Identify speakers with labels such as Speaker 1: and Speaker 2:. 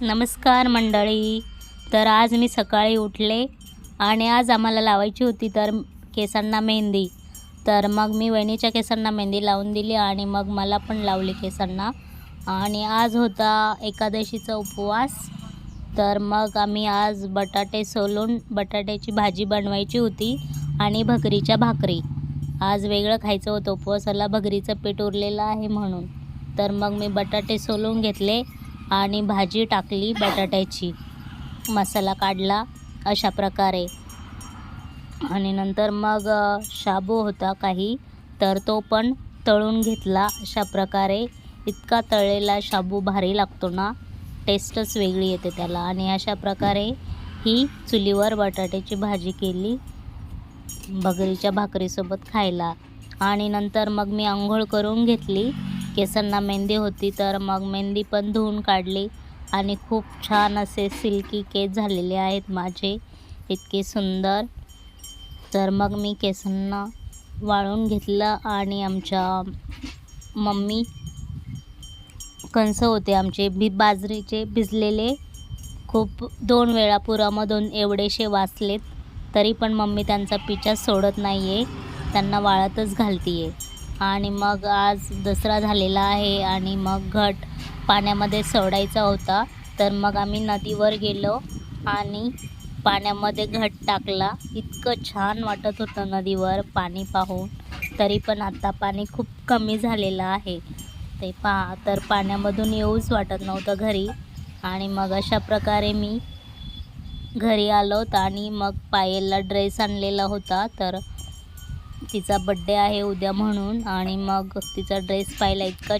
Speaker 1: नमस्कार मंडळी. तर आज मी सकाळी उठले आणि आज आम्हाला लावायची होती तर केसांना मेहंदी. तर मग मी वहिनीच्या केसांना मेहंदी लावून दिली आणि मग मला पण लावली केसांना. आणि आज होता एकादशीचा उपवास. तर मग आम्ही आज बटाटे सोलून बटाट्याची भाजी बनवायची होती आणि भकरीच्या भाकरी. आज वेगळं खायचं होतं. उपवासाला भगरीचं पीठ उरलेलं आहे म्हणून. तर मग मी बटाटे सोलून घेतले आणि भाजी टाकली बटाट्याची. मसाला काढला अशा प्रकारे. आणि नंतर मग शाबू होता काही तर तो पण तळून घेतला अशा प्रकारे. इतका तळलेला शाबू भारी लागतो ना टेस्टच वेगळी येते त्याला. आणि अशा प्रकारे ही चुलीवर बटाट्याची भाजी केली भगरीच्या भाकरीसोबत खायला. आणि नंतर मग मी आंघोळ करून घेतली. केसांना मेहंदी होती तर मग मेहंदी पण धुवून काढली. आणि खूप छान असे सिल्की केस झालेले आहेत माझे. इतके सुंदर. तर मग मी केसांना वाळून घेतलं आणि आमच्या मम्मी कंस होते आमचे बी बाजरीचे भिजलेले. खूप दोन वेळा पुरामधून एवढेसे वाचलेत. तरी पण मम्मी त्यांचा पिचा सोडत नाही आहे त्यांना वाळतच घालती आहे आणि मग आज दसरा झालेला आहे आणि मग घट पाण्यामध्ये सोडायचा होता. तर मग आम्ही नदीवर गेलो आणि पाण्यामध्ये घट टाकला. इतकं छान वाटत होतं नदीवर पाणी पाहून. तरी पण आता पाणी खूप कमी झालेलं आहे. ते पहा तर पाण्यामधून येऊच वाटत नव्हतं घरी. आणि मग अशा प्रकारे मी घरी आलो आणि मग पायलला ड्रेस आणलेला होता. तर तिचा बड्डे आहे उद्या म्हणून आणि मग तिचा ड्रेस पाहिला इतका